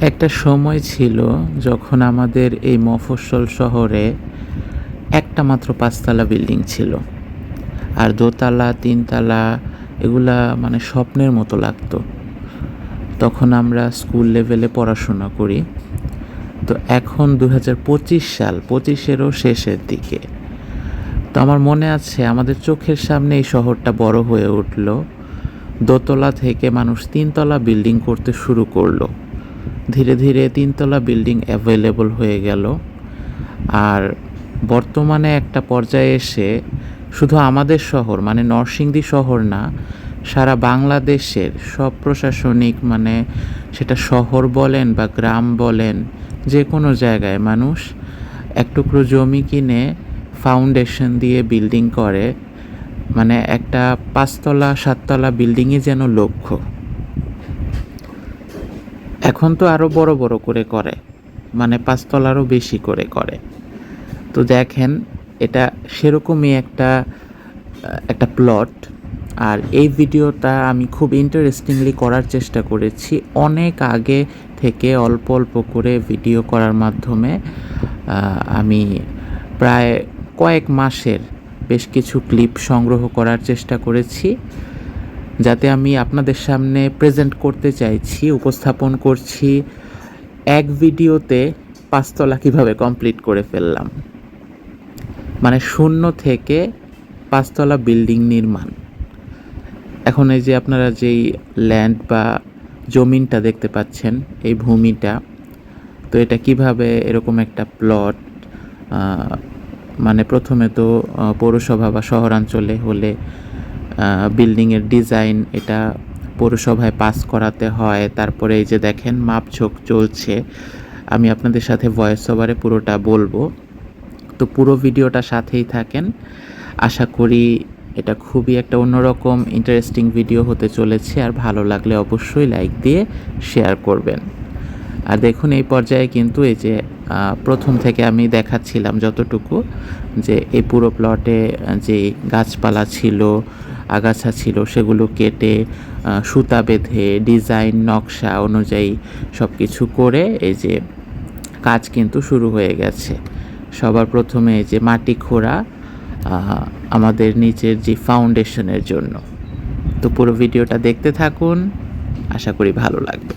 একটা সময় ছিল যখন আমাদের এই মফস্বল শহরে একটা মাত্র পাঁচতলা বিল্ডিং ছিল। আর দোতলা, তিনতলা এগুলা মানে স্বপ্নের মতো লাগতো। তখন আমরা স্কুল লেভেলে পড়াশোনা করি। তো এখন দু পঁচিশ সাল, পঁচিশেরও শেষের দিকে। তো আমার মনে আছে, আমাদের চোখের সামনে এই শহরটা বড় হয়ে উঠল। দোতলা থেকে মানুষ তিনতলা বিল্ডিং করতে শুরু করল। ধীরে ধীরে তিনতলা বিল্ডিং অ্যাভেলেবল হয়ে গেল। আর বর্তমানে একটা পর্যায়ে এসে শুধু আমাদের শহর মানে নরসিংদী শহর না, সারা বাংলাদেশের সব প্রশাসনিক মানে সেটা শহর বলেন বা গ্রাম বলেন, যে কোনো জায়গায় মানুষ এক টুকরো জমি কিনে ফাউন্ডেশন দিয়ে বিল্ডিং করে। মানে একটা পাঁচতলা, সাততলা বিল্ডিংই যেন লক্ষ্য। এখন তো আরও বড় বড় করে করে মানে পাঁচতলারও বেশি করে করে। তো দেখেন, এটা সেরকমই একটা একটা প্লট আর এই ভিডিওটা আমি খুব ইন্টারেস্টিংলি করার চেষ্টা করেছি অনেক আগে থেকে অল্প অল্প করে ভিডিও করার মাধ্যমে। আমি প্রায় কয়েক মাসের বেশ কিছু ক্লিপ সংগ্রহ করার চেষ্টা করেছি। যাতে আমি আপনাদের সামনে প্রেজেন্ট করতে চাইছি, উপস্থাপন করছি এক ভিডিওতে পাঁচতলা কীভাবে কমপ্লিট করে ফেললাম। মানে শূন্য থেকে পাঁচতলা বিল্ডিং নির্মাণ। এখন এই যে আপনারা যেই ল্যান্ড বা জমিনটা দেখতে পাচ্ছেন, এই ভূমিটা, তো এটা কীভাবে এরকম একটা প্লট মানে প্রথমে তো পৌরসভা বা শহরাঞ্চলে হলে বিল্ডিংয়ের ডিজাইন এটা পৌরসভায় পাস করাতে হয়। তারপরে এই যে দেখেন, মাপঝোঁক চলছে। আমি আপনাদের সাথে ভয়েস ওভারে পুরোটা বলব। তো পুরো ভিডিওটা সাথেই থাকেন। আশা করি এটা খুবই একটা অন্যরকম ইন্টারেস্টিং ভিডিও হতে চলেছে। আর ভালো লাগলে অবশ্যই লাইক দিয়ে শেয়ার করবেন। আর দেখুন, এই পর্যায়ে কিন্তু এই যে প্রথম থেকে আমি দেখাচ্ছিলাম যতটুকু যে এই পুরো প্লটে যে গাছপালা ছিল আগাছা ছিল, সেগুলো কেটে সুতা বেঁধে, ডিজাইন, নকশা অনুযায়ী সব কিছু করে এই যে কাজ কিন্তু শুরু হয়ে গেছে। সবার প্রথমে এই যে মাটি খোঁড়া আমাদের নিচের যে ফাউন্ডেশনের জন্য। তো পুরো ভিডিওটা দেখতে থাকুন, আশা করি ভালো লাগবে।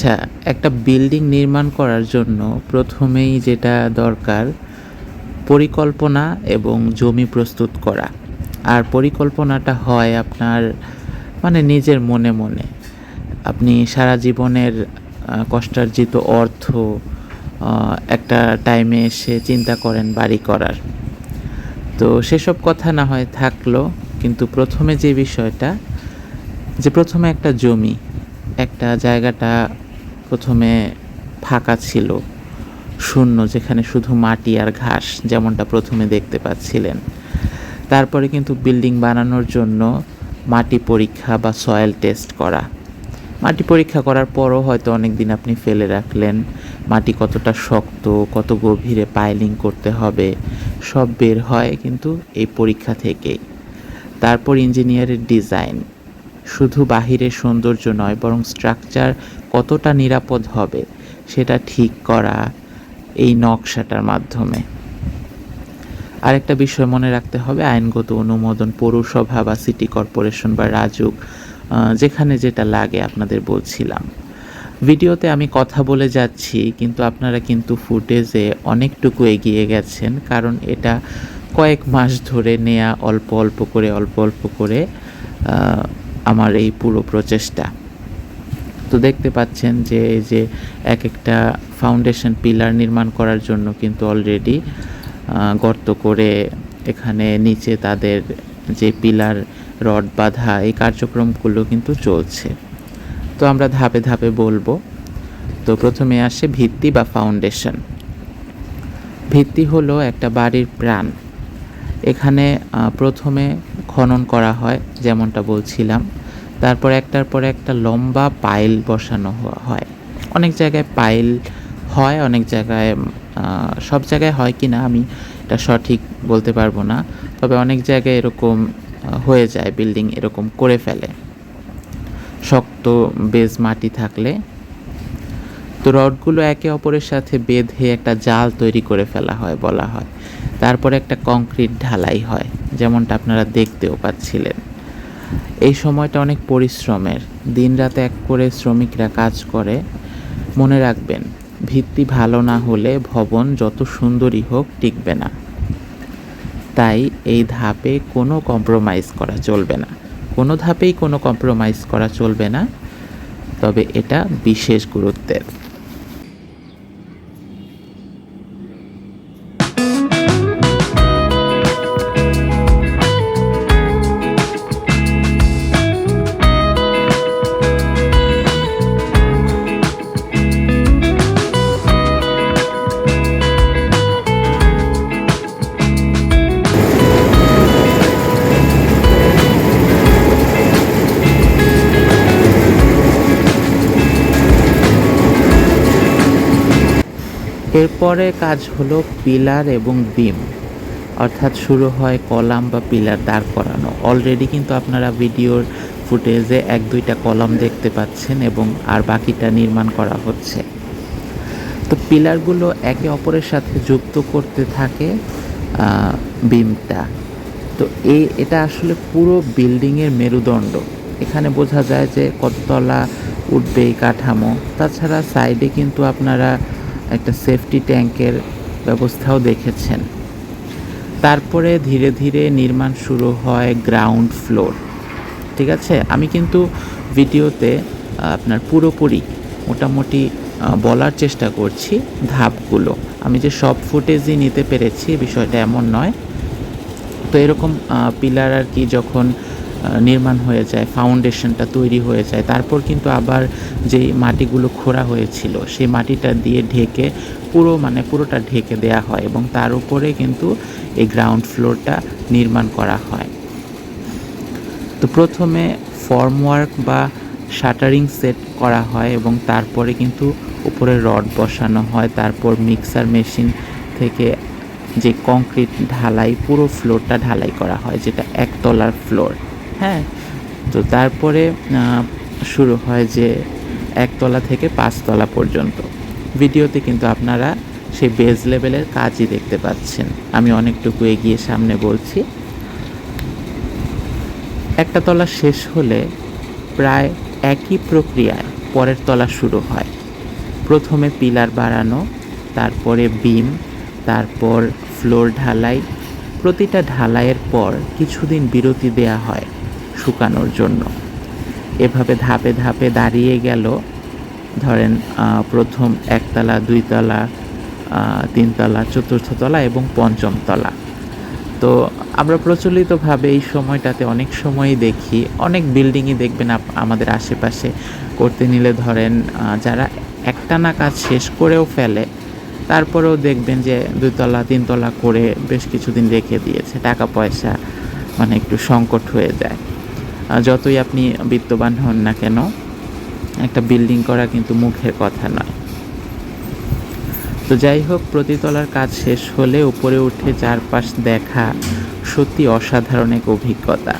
আচ্ছা একটা বিল্ডিং নির্মাণ করার জন্য প্রথমেই যেটা দরকার, পরিকল্পনা এবং জমি প্রস্তুত করা। আর পরিকল্পনাটা হয় আপনার মানে নিজের মনে মনে। আপনি সারা জীবনের কষ্টার্জিত অর্থ একটা টাইমে এসে চিন্তা করেন বাড়ি করার। তো সেসব কথা না হয় থাকল, কিন্তু প্রথমে যে বিষয়টা, যে প্রথমে একটা জমি, একটা জায়গাটা প্রথমে ফাঁকা ছিল, শূন্য, যেখানে শুধু মাটি আর ঘাস, যেমনটা প্রথমে দেখতে পাচ্ছিলেন। তারপরে কিন্তু বিল্ডিং বানানোর জন্য মাটি পরীক্ষা বা সয়েল টেস্ট করা। মাটি পরীক্ষা করার পরও হয়তো অনেক দিন আপনি ফেলে রাখলেন। মাটি কতটা শক্ত, কত গভীরে পাইলিং করতে হবে, সব বের হয় কিন্তু এই পরীক্ষা থেকেই। তারপর ইঞ্জিনিয়ারের ডিজাইন। শুধু বাহিরের সৌন্দর্য নয়, বরং স্ট্রাকচার কতটা নিরাপদ হবে সেটা ঠিক করা এই নকশাটার মাধ্যমে। আরেকটা বিষয় মনে রাখতে হবে, আইনগত অনুমোদন পৌরসভা বা সিটি কর্পোরেশন বা রাজুক যেখানে যেটা লাগে আপনাদের বলছিলাম। ভিডিওতে আমি কথা বলে যাচ্ছি, কিন্তু আপনারা কিন্তু ফুটেজে অনেকটুকু এগিয়ে গেছেন, কারণ এটা কয়েক মাস ধরে নেয়া অল্প অল্প করে, অল্প অল্প করে আমার এই পুরো প্রচেষ্টা। তো দেখতে পাচ্ছেন যে, এই যে এক একটা ফাউন্ডেশন পিলার নির্মাণ করার জন্য কিন্তু অলরেডি গর্ত করে এখানে নিচে তাদের যে পিলার রড বাঁধা, এই কার্যক্রমগুলো কিন্তু চলছে। তো আমরা ধাপে ধাপে বলব। তো প্রথমে আসে ভিত্তি বা ফাউন্ডেশন ভিত্তি হলো একটা বাড়ির প্রাণ। এখানে প্রথমে খনন করা হয়, যেমনটা বলছিলাম। তারপর একটার পর একটা লম্বা পাইল বসানো হয়। অনেক জায়গায় পাইল হয়, অনেক জায়গায় সব জায়গায় হয় কি না আমি এটা সঠিক বলতে পারব না। তবে অনেক জায়গায় এরকম হয়ে যায়, বিল্ডিং এরকম করে ফেলে। শক্ত বেজ মাটি থাকলে তো রডগুলো একে অপরের সাথে বেঁধে একটা জাল তৈরি করে ফেলা হয় বলা হয়। তারপরে একটা কংক্রিট ঢালাই হয়, যেমনটা আপনারা দেখতেও পাচ্ছিলেন। এই সময়টা অনেক পরিশ্রমের। দিনরাত এক করে শ্রমিকরা কাজ করে। মনে রাখবেন, ভিত্তি ভালো না হলে ভবন যত সুন্দরই হোক টিকবে না। তাই এই ধাপে কোনো কম্প্রোমাইজ করা চলবে না। কোনো ধাপেই কোনো কম্প্রোমাইজ করা চলবে না। তবে এটা বিশেষ গুরুত্বের। এরপরে কাজ হলো পিলার এবং বিম। অর্থাৎ শুরু হয় কলাম বা পিলার দাঁড় করানো। অলরেডি কিন্তু আপনারা ভিডিওর ফুটেজে এক দুইটা কলাম দেখতে পাচ্ছেন এবং আর বাকিটা নির্মাণ করা হচ্ছে। তো পিলারগুলো একে অপরের সাথে যুক্ত করতে থাকে বিমটা। তো এই এটা আসলে পুরো বিল্ডিংয়ের মেরুদণ্ড। এখানে বোঝা যায় যে কততলা উঠবে এই কাঠামো। তাছাড়া সাইডে কিন্তু আপনারা একটা সেফটি ট্যাঙ্কের ব্যবস্থাও দেখেছেন। তারপরে ধীরে ধীরে নির্মাণ শুরু হয় গ্রাউন্ড ফ্লোর ঠিক আছে? আমি কিন্তু ভিডিওতে আপনার পুরোপুরি মোটামুটি বলার চেষ্টা করছি ধাপগুলো। আমি যে সব ফুটেজই নিতে পেরেছি, বিষয়টা এমন নয়। তো এরকম পিলার আর কি যখন নির্মাণ হয়ে যায় ফাউন্ডেশনটা তৈরি হয়ে যায়। তারপর কিন্তু আবার যেই মাটিগুলো খোঁড়া হয়েছিল, সেই মাটিটা দিয়ে ঢেকে পুরো মানে পুরোটা ঢেকে দেয়া হয় এবং তার উপরে কিন্তু এই গ্রাউন্ড ফ্লোরটা নির্মাণ করা হয়। তো প্রথমে ফর্মওয়ার্ক বা শাটারিং সেট করা হয় এবং তারপরে কিন্তু উপরে রড বসানো হয়। তারপর মিক্সার মেশিন থেকে যে কংক্রিট ঢালাই, পুরো ফ্লোরটা ঢালাই করা হয়, যেটা একতলার ফ্লোর হ্যাঁ। তো তারপরে শুরু হয় যে একতলা থেকে পাঁচতলা পর্যন্ত। ভিডিওতে কিন্তু আপনারা সেই বেজ লেভেলের কাজই দেখতে পাচ্ছেন। আমি অনেকটুকু এগিয়ে সামনে বলছি। একটা তলা শেষ হলে প্রায় একই প্রক্রিয়ায় পরের তলা শুরু হয়। প্রথমে পিলার বাড়ানো, তারপরে বিম, তারপর ফ্লোর ঢালাই। প্রতিটা ঢালাইয়ের পর কিছুদিন বিরতি দেয়া হয়। শুকানোর জন্য। এভাবে ধাপে ধাপে দাঁড়িয়ে গেল। ধরেন প্রথম একতলা, দুইতলা তিনতলা চতুর্থ তলা এবং পঞ্চম তলা তো আমরা প্রচলিতভাবে এই সময়টাতে অনেক সময়ই দেখি। অনেক বিল্ডিংই দেখবেন আমাদের আশেপাশে করতে নিলে ধরেন যারা একটানা কাজ শেষ করেও ফেলে, তারপরেও দেখবেন যে দুইতলা, তিনতলা করে বেশ কিছুদিন রেখে দিয়েছে। টাকা পয়সা মানে একটু সংকট হয়ে যায়। যতই আপনি বিত্তবান হন না কেন, একটা বিল্ডিং করা কিন্তু মুখের কথা নয়। তো যাই হোক, প্রতিতলার কাজ শেষ হলে উপরে উঠে চারপাশ দেখা সত্যি অসাধারণ এক অভিজ্ঞতা।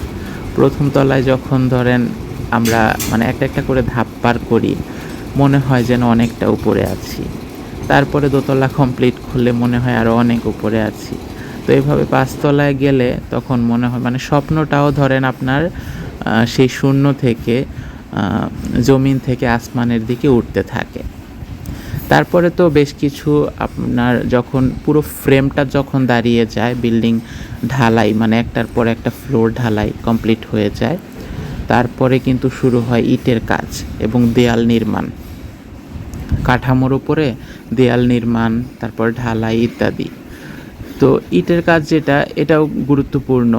প্রথম তলায় যখন ধরেন আমরা মানে একটা একটা করে ধাপ পার করি, মনে হয় যেন অনেকটা উপরে আছি। তারপরে দোতলা কমপ্লিট করলে মনে হয় আরও অনেক উপরে আছি। তো এইভাবে পাঁচতলায় গেলে তখন মনে হয় মানে স্বপ্নটাও ধরেন আপনার সেই শূন্য থেকে জমিন থেকে আসমানের দিকে উঠতে থাকে। তারপরে তো বেশ কিছু আপনার যখন পুরো ফ্রেমটা যখন দাঁড়িয়ে যায়, বিল্ডিং ঢালাই মানে একটার পর একটা ফ্লোর ঢালাই কমপ্লিট হয়ে যায়, তারপরে কিন্তু শুরু হয় ইটের কাজ এবং দেয়াল নির্মাণ। কাঠামোর উপরে দেয়াল নির্মাণ, তারপর ঢালাই ইত্যাদি। তো ইটের কাজ যেটা, এটাও গুরুত্বপূর্ণ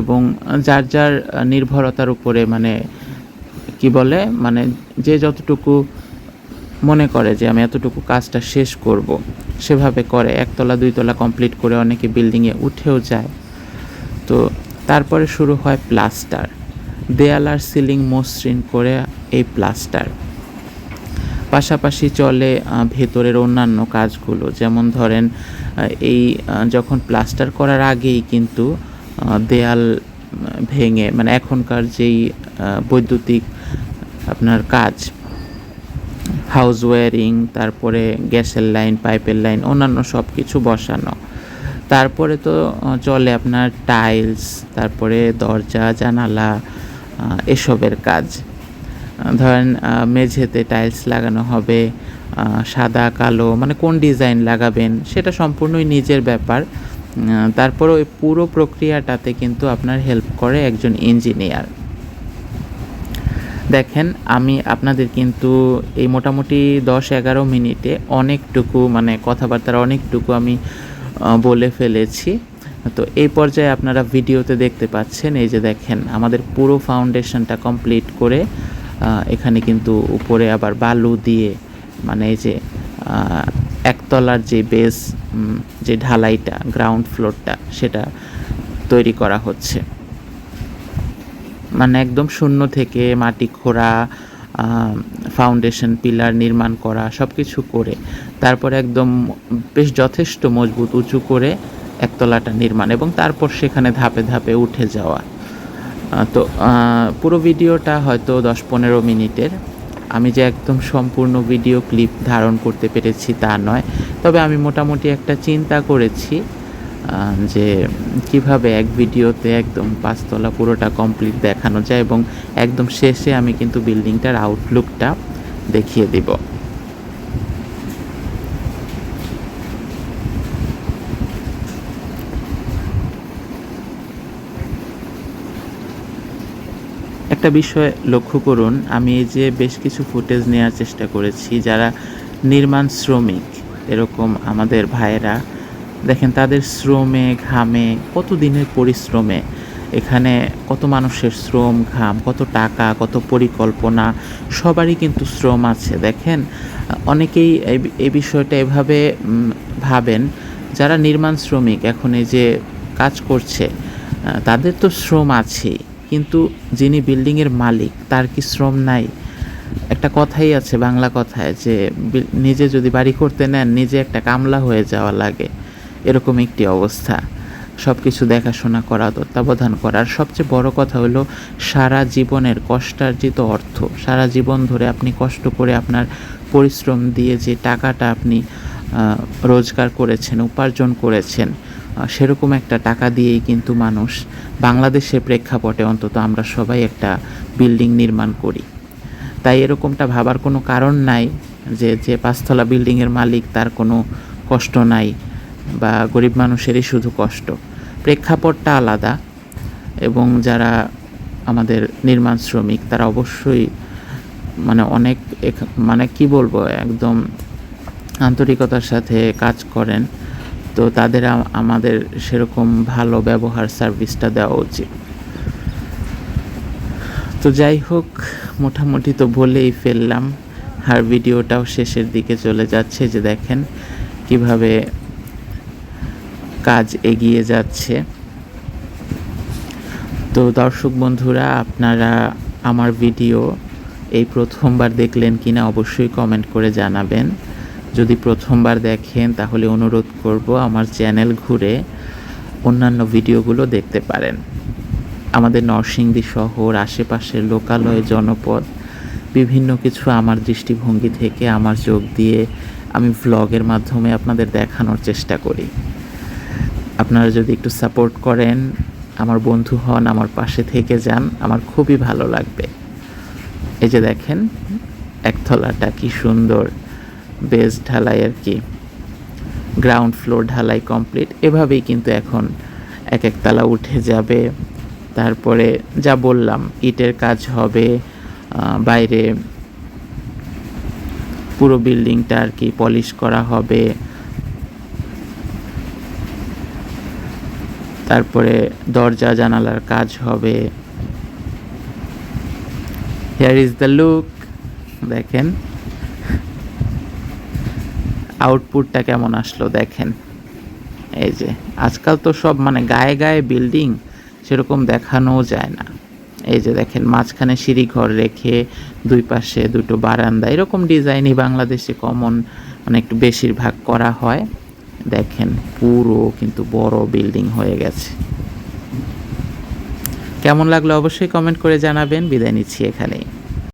এবং যার যার নির্ভরতার উপরে মানে কি বলে মানে যে যতটুকু মনে করে যে আমি এতটুকু কাজটা শেষ করব, সেভাবে করে, একতলা, দুইতলা কমপ্লিট করে অনেকে বিল্ডিংয়ে উঠেও যায়। তো তারপরে শুরু হয় প্লাস্টার দেয়াল আর সিলিং মসৃণ করে এই প্লাস্টার পাশাপাশি চলে ভেতরের অন্যান্য কাজগুলো, যেমন ধরেন এই যখন প্লাস্টার করার আগেই কিন্তু দেয়াল ভেঙে মানে এখনকার যেই বৈদ্যুতিক, আপনার কাজ হাউস ওয়ারিং তারপরে গ্যাসের লাইন, পাইপের লাইন, অন্যান্য সব কিছু বসানো। তারপরে তো চলে আপনার টাইলস তারপরে দরজা, জানালা এসবের কাজ। ধরেন মেঝেতে টাইলস লাগানো হবে সাদা, কালো মানে কোন ডিজাইন লাগাবেন সেটা সম্পূর্ণই নিজের ব্যাপার। তারপর ওই পুরো প্রক্রিয়াটাতে কিন্তু আপনার হেল্প করে একজন ইঞ্জিনিয়ার। দেখেন, আমি আপনাদের কিন্তু এই মোটামুটি দশ, এগারো মিনিটে অনেকটুকু মানে কথাবার্তার অনেকটুকু আমি বলে ফেলেছি। তো এই পর্যায়ে আপনারা ভিডিওতে দেখতে পাচ্ছেন, এই যে দেখেন, আমাদের পুরো ফাউন্ডেশনটা কমপ্লিট করে এখানে কিন্তু উপরে আবার বালু দিয়ে মানে এই যে একতলার যে বেস যে ঢালাইটা গ্রাউন্ড ফ্লোরটা সেটা তৈরি করা হচ্ছে। মানে একদম শূন্য থেকে মাটি খোঁড়া ফাউন্ডেশন পিলার নির্মাণ করা সব কিছু করে, তারপর একদম বেশ যথেষ্ট মজবুত উঁচু করে একতলাটা নির্মাণ এবং তারপর সেখানে ধাপে ধাপে উঠে যাওয়া। তো পুরো ভিডিওটা হয়তো দশ পনেরো মিনিটের। আমি যে একদম সম্পূর্ণ ভিডিও ক্লিপ ধারণ করতে পেরেছি তা নয়। তবে আমি মোটামুটি একটা চিন্তা করেছি যে কীভাবে এক ভিডিওতে একদম পাঁচতলা পুরোটা কমপ্লিট দেখানো যায় এবং একদম শেষে আমি কিন্তু বিল্ডিংটার আউটলুকটা দেখিয়ে দিব। একটা বিষয় লক্ষ্য করুন, আমি এই যে বেশ কিছু ফুটেজ নেওয়ার চেষ্টা করেছি, যারা নির্মাণ শ্রমিক, এরকম আমাদের ভাইয়েরা, দেখেন তাদের শ্রমে, ঘামে, কত দিনের পরিশ্রমে, এখানে কত মানুষের শ্রম, ঘাম, কত টাকা, কত পরিকল্পনা, সবারই কিন্তু শ্রম আছে, দেখেন? অনেকেই এই- বিষয়টা এভাবে ভাবেন, যারা নির্মাণ শ্রমিক এখন এই যে কাজ করছে তাদের তো শ্রম আছেই। কিন্তু যিনি বিল্ডিংয়ের মালিক, তার কি শ্রম নাই? একটা কথাই আছে, বাংলা কথায় যে নিজে যদি বাড়ি করতে নেন, নিজে একটা কামলা হয়ে যাওয়া লাগে। এরকম একটি অবস্থা। সব কিছু দেখাশোনা করা, তত্ত্বাবধান করার সবচেয়ে বড় কথা হলো, সারা জীবনের কষ্টার্জিত অর্থ। সারা জীবন ধরে আপনি কষ্ট করে আপনার পরিশ্রম দিয়ে যে টাকাটা আপনি রোজগার করেছেন, উপার্জন করেছেন সেরকম একটা টাকা দিয়েই কিন্তু মানুষ বাংলাদেশের প্রেক্ষাপটে অন্তত আমরা সবাই একটা বিল্ডিং নির্মাণ করি। তাই এরকমটা ভাবার কোনো কারণ নাই যে যে পাঁচতলা বিল্ডিংয়ের মালিক তার কোনো কষ্ট নাই বা গরিব মানুষেরই শুধু কষ্ট। প্রেক্ষাপটটা আলাদা এবং যারা আমাদের নির্মাণ শ্রমিক তারা অবশ্যই মানে অনেক মানে কি বলব, একদম আন্তরিকতার সাথে কাজ করেন, তো তাদের আমাদের সেরকম ভালো ব্যবহার সার্ভিসটা দেওয়া উচিত। তো যাই হোক, মোটামুটি তো বলেই ফেললাম, আর ভিডিওটাও শেষের দিকে চলে যাচ্ছে যে দেখেন কীভাবে কাজ এগিয়ে যাচ্ছে। তো দর্শক বন্ধুরা, আপনারা আমার ভিডিও এই প্রথমবার দেখলেন কিনা অবশ্যই কমেন্ট করে জানাবেন। যদি প্রথমবার দেখেন, তাহলে অনুরোধ করব আমার চ্যানেল ঘুরে অন্যান্য ভিডিওগুলো দেখতে পারেন। আমাদের নরসিংদী শহর, আশেপাশের লোকালয়, জনপদ, বিভিন্ন কিছু আমার দৃষ্টিভঙ্গি থেকে আমার যোগ দিয়ে আমি ভ্লগের মাধ্যমে আপনাদের দেখানোর চেষ্টা করি। আপনারা যদি একটু সাপোর্ট করেন, আমার বন্ধু হন, আমার পাশে থেকে যান, আমার খুবই ভালো লাগবে। এই যে দেখেন, একতলাটা কি সুন্দর। বেস ঢালাই আর কি গ্রাউন্ড ফ্লোর ঢালাই কমপ্লিট এভাবেই কিন্তু এখন এক এক তালা উঠে যাবে। তারপরে যা বললাম, ইটের কাজ হবে বাইরে পুরো বিল্ডিংটা আর কি পলিশ করা হবে। তারপরে দরজা, জানালার কাজ হবে। হেয়ার ইজ দ্য লুক দেখেন। আউটপুটটা কেমন আসলো দেখেন। এই যে, আজকাল তো সব মানে গায়ে গায়ে বিল্ডিং, সেরকম দেখানোও যায় না। এই যে দেখেন, মাঝখানে সিঁড়ি ঘর রেখে দুই পাশে দুটো বারান্দা, এরকম ডিজাইনই বাংলাদেশে কমন মানে একটু বেশিরভাগ করা হয়। দেখেন, পুরো কিন্তু বড় বিল্ডিং হয়ে গেছে। কেমন লাগল অবশ্যই কমেন্ট করে জানাবেন। বিদায় নিচ্ছি এখানেই।